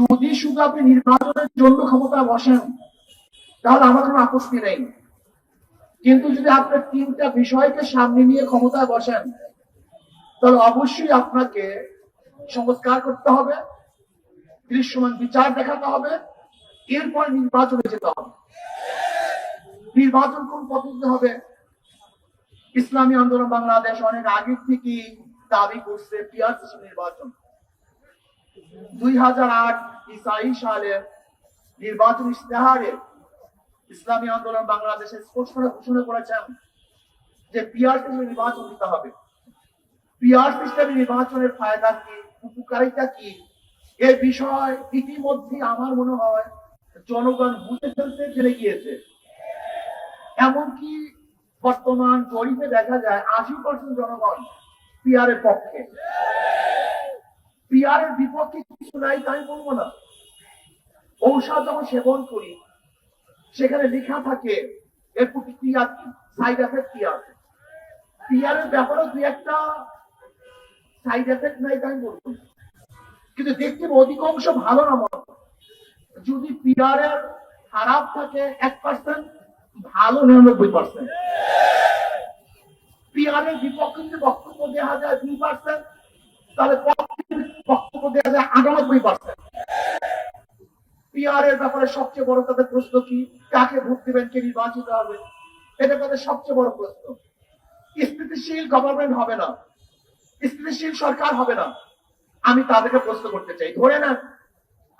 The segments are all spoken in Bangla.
যদি শুধু আপনি নির্বাচনের জন্য ক্ষমতা বসেন, তাহলে আমার কোনো আপত্তি নেই। কিন্তু যদি আপনি তিনটা বিষয়কে সামনে নিয়ে ক্ষমতায় বসেন, তাহলে অবশ্যই আপনাকে সংস্কার করতে হবে, দৃশ্যমান বিচার দেখাতে হবে, এরপর নির্বাচনে যেতে হবে। নির্বাচন কোন পদ্ধতিতে হবে? ইসলামী আন্দোলন বাংলাদেশ অনেক আগে থেকে দাবি করছে পিয়ারসি নির্বাচন। দুই হাজার আট ইসাই সালে নির্বাচন ইশতেহারে ইসলামী আন্দোলন বাংলাদেশে স্পষ্ট ঘোষণা করেছেন যে পিয়ার সিস্টেমে নির্বাচন দিতে হবে। পিয়ার সিস্টেমে নির্বাচনের ফায়দা কি, উপকারিতা কি, এ বিষয় ইতিমধ্যে আমার মনে হয় জনগণ বুঝে ফেলতে জেনে গিয়েছে। এমনকি বর্তমান জরিপে দেখা যায় আশি পার্সেন্ট জনগণ পিয়ারের পক্ষে। পিয়ারের বিপক্ষে কিছু নাই, তাই বলব না। ঔষধ যখন সেবন করি। সেখানে লেখা থাকে এর প্রতিক্রিয়া কি সাইড এফেক্ট কি আছে পিয়ারের ব্যাপারে দুই একটা সাইড এফেক্ট নাই, তাই বলব কিন্তু দেখতে অধিকাংশ ভালো না মনে যদি পিয়ারের খারাপ থাকে এক পার্সেন্ট ভালো নিরানব্বই পার্সেন্ট পিয়ারের বিপক্ষে যদি বক্তব্য দেওয়া যায় দুই পার্সেন্ট তাহলে বক্তব্য দেওয়া যায় আটানব্বই পার্সেন্ট পিয়ারের ব্যাপারে সবচেয়ে বড় তাদের প্রশ্ন কি? কাকে ভোট দেবেন? কে নির্বাচিত হবে? এটা তাদের সবচেয়ে বড় প্রশ্ন। স্থিতিশীল গভর্নমেন্ট হবে না। স্থিতিশীল সরকার হবে না। আমি তাদেরকে প্রশ্ন করতে চাই। ধরে নেন,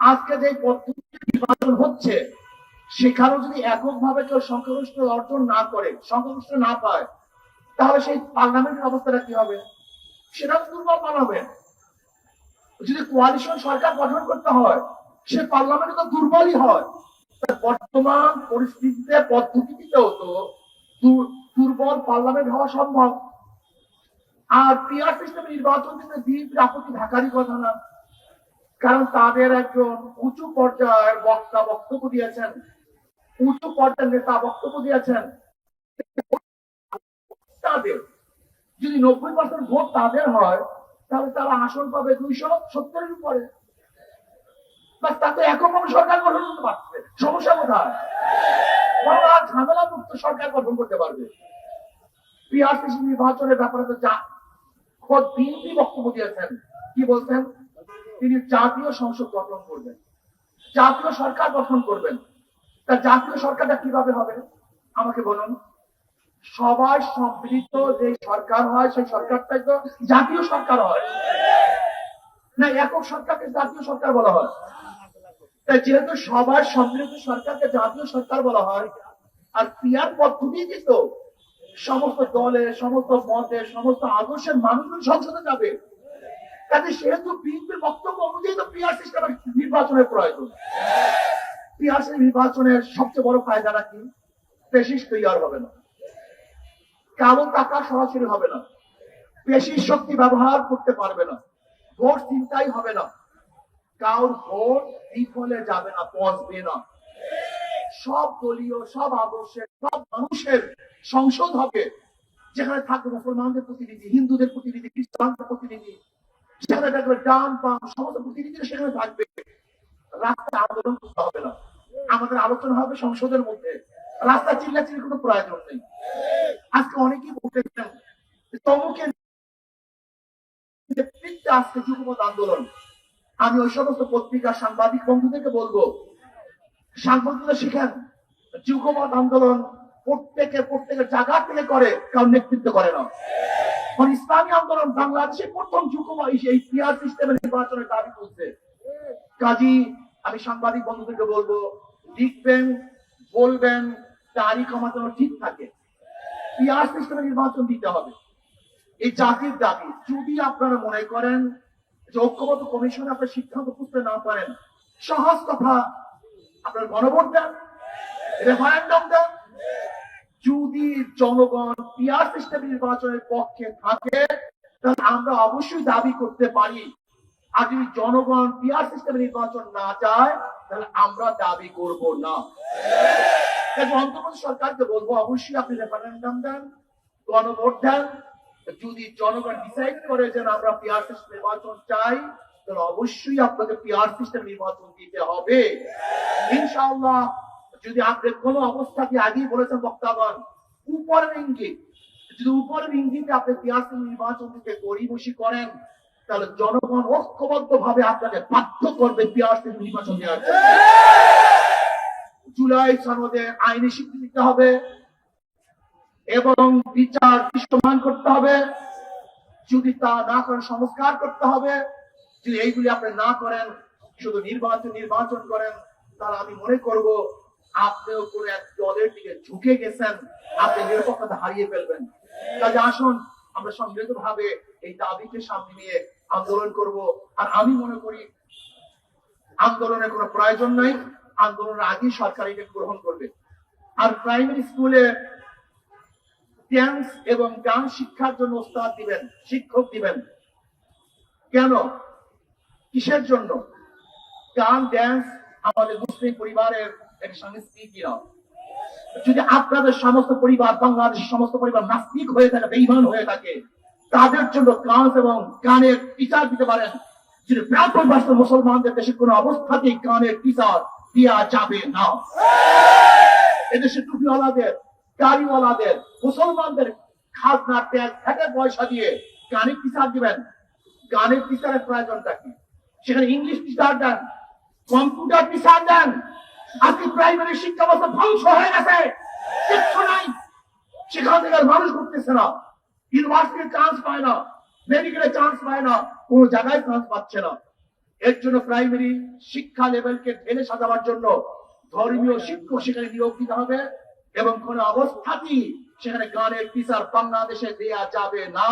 আজকে যে পদ্ধতি নির্বাচন হচ্ছে, সেখানেও যদি এককভাবে কেউ সংখ্যাগরিষ্ঠ অর্জন না করে, সংখ্যাগরিষ্ঠ না পায়, তাহলে সেই পার্লামেন্টের অবস্থাটা কি হবে? সেটাও দুর্বল বানাবে যদি কোয়ালিশন সরকার গঠন করতে হয়, সে পার্লামেন্ট তো দুর্বলই হয়। বর্তমান পরিস্থিতিতে, পদ্ধতিতেও তো দু- দুর্বল পার্লামেন্ট হওয়া সম্ভব। আর পিআর সিস্টেমে নির্বাচন দিতে বিএনপির আপত্তি ঢাকারই কথা না। কারণ তাদের একজন উঁচু পর্যায়ের বক্তা বক্তব্য দিয়েছেন। উঁচু পর্যায়ের নেতা বক্তব্য দিয়েছেন। তাদের, যদি নব্বই পার্সেন্ট ভোট তাদের হয় তাহলে তারা আসন পাবে দুইশো সত্তরের উপরে। বাস তাতে একক সরকার গঠন করতে পারছে সমস্যা কোথায়? ঝামেলা মুক্ত সরকার গঠন করতে পারবে। পিআরসিসি নির্বাচনের ব্যাপারে তো যা খোদ বিএনপি বক্তব্য দিয়েছেন। কি বলছেন? তিনি জাতীয় সংসদ গঠন করবেন। জাতীয় সরকার গঠন করবেন। তা জাতীয় সরকারটা কীভাবে হবে? আমাকে বলুন। সবাই সম্মিলিত যে সরকার হয়, সেই সরকারটাই তো জাতীয় সরকার হয়। না, একক সরকারকে জাতীয় সরকার বলা হয়। যেহেতু সবার সম্মিলিত সরকারকে জাতীয় সরকার বলা হয়, আর পিয়ার পদ্ধতি তো সমস্ত দলে, সমস্ত মতে, সমস্ত আদর্শের মানুষজন সংসদে যাবে। কাজে সেহেতু বিএনপির বক্তব্য অনুযায়ী তো পিয়ার সিস্টেমের নির্বাচনের প্রয়োজন। পিয়ার নির্বাচনের সবচেয়ে বড় ফায়দাটা কি? পেশিস তৈরি হবে না। কালো টাকা সরাসরি হবে না। পেশি শক্তি ব্যবহার করতে পারবে না। ভোট চিন্তাই হবে না। কারোর ভোট বিফলে যাবে না, পচবে না। সব দলীয়, সব আদর্শের, সব মানুষের সংসদ হবে, যেখানে থাকবে মুসলমানদের প্রতিনিধি, হিন্দুদের প্রতিনিধি, খ্রিস্টানদের প্রতিনিধি সেখানে থাকবে ডান, বাম, সমস্ত প্রতিনিধিরা সেখানে থাকবে। রাস্তায় আন্দোলন করতে হবে না। আমাদের আলোচনা হবে সংসদের মধ্যে। রাস্তা চিল্লাচিল্লির কোনো প্রয়োজন নেই। আজকে অনেকেই বলতেছেন যে আজকে যুগপথ আন্দোলন। আমি ওই সমস্ত পত্রিকা সাংবাদিক বন্ধুদেরকে বলব, সাংবাদিকরা শিখেন যুগপথ আন্দোলন প্রত্যেকে প্রত্যেকের জায়গা থেকে করে, কারণ নেতৃত্ব করে না। মানে ইসলামী আন্দোলন বাংলাদেশে প্রথম পিয়ার সিস্টেমের নির্বাচনের দাবি করছে। কাজী, আমি সাংবাদিক বন্ধুদেরকে বলব, লিখবেন, বলবেন আমার যেন ঠিক থাকে। নির্বাচন দিতে হবে। এই জাতির দাবি, যদি আপনারা মনে করেন যে ঐক্যবদ্ধ কমিশনে আপনার সিদ্ধান্ত বুঝতে না পারেন, সহজ কথা, আপনার গণভোট দেন রেফারেন্ডাম দেন। যদি জনগণ পিয়ার সিস্টেম নির্বাচনের পক্ষে থাকে, তাহলে আমরা অবশ্যই দাবি করতে পারি। আর যদি জনগণ পিয়ার সিস্টেম নির্বাচন না চায় তাহলে আমরা দাবি করব না। সরকারকে বলব, অবশ্যই আপনি রেফারেন্ডাম দেন গণভোট দেন যদি জনগণ ডিসাইড করে যে আমরা পিয়ার সিস্টেম নির্বাচন চাই, তাহলে অবশ্যই আপনাকে পিআর সিস্টেম নির্বাচন দিতে হবে। ইনশাআল্লাহ, যদি আপনি কোন অবস্থাকে আগেই বলেছেন বক্তাগণ, উপরের ইঙ্গিত, যদি উপরের ইঙ্গিতে আপনি পিআর সিস্টেম নির্বাচন দিতে গরিবসী করেন তাহলে জনগণ ঐক্যবদ্ধ ভাবে আপনাকে বাধ্য করবে পিআর নির্বাচন দেওয়ার জুলাই সনদে আইনি স্বীকৃতি দিতে হবে এবং বিচার দৃশ্যমান করতে হবে। যদি তা না করেন, সংস্কার করতে হবে। যদি এইগুলি আপনি না করেন, শুধু নির্বাচন নির্বাচন করেন, তাহলে আমি মনে করব আপনিও কোন এক দলের দিকে ঝুঁকে গেছেন। আপনি নিরপেক্ষতা হারিয়ে ফেলবেন। কাজে আসুন, আমরা সম্মিলিত ভাবে এই দাবিকে সামনে নিয়ে আন্দোলন করব। আর আমি মনে করি, আন্দোলনের কোনো প্রয়োজন নাই। আন্দোলনের আগেই সরকার এটা গ্রহণ করবে। আর প্রাইমারি স্কুলে ড্যান্স এবং গান শিক্ষার জন্য ওস্তাদ দিবেন, শিক্ষক দিবেন। কেন? কিসের জন্য? গান ড্যান্স আমাদের মুসলিম পরিবারের এক সংস্কৃতি যদি আপনাদের সমস্ত পরিবার, বাংলাদেশের সমস্ত পরিবার নাস্তিক হয়ে থাকে বেইমান হয়ে থাকে তাদের জন্য গান এবং গানের টিচার দিতে পারেন। যদি ব্যাপক বাস্তব মুসলমানদের দেশে কোনো অবস্থাতেই গানের টিচার দেওয়া যাবে না। এদেশে টুপিওয়ালাদের গাড়িওয়ালাদের মুসলমানদের খাজনা ট্যাক্স থেকে পয়সা দিয়ে গানের টিচার দিবেন। গানের টিচারের প্রয়োজনটা কি? সেখানে ইংলিশ টিচার দেন, কম্পিউটার টিচার দেন, আজকে প্রাইমারি শিক্ষা ব্যবস্থা ধ্বংস হয়ে গেছে। কিচ্ছু নাই। সেখান থেকে মানুষ ঘুরতেছে না। চান্স পায় না মেডিকেলে চান্স পায় না কোনো জায়গায় চান্স পাচ্ছে না। এর জন্য প্রাইমারি শিক্ষা লেভেলকে ঢেলে সাজাবার জন্য ধর্মীয় শিক্ষক সেখানে নিয়োগ দিতে হবে এবং কোন অবস্থাতেই সেখানে গানের টিচার বাংলাদেশে দেয়া যাবে না।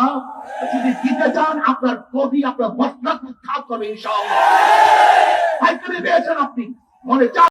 যদি দিতে চান আপনার গদি আপনার বস্তা থাক করবে ইনশাআল্লাহ। আপনি। মনে চান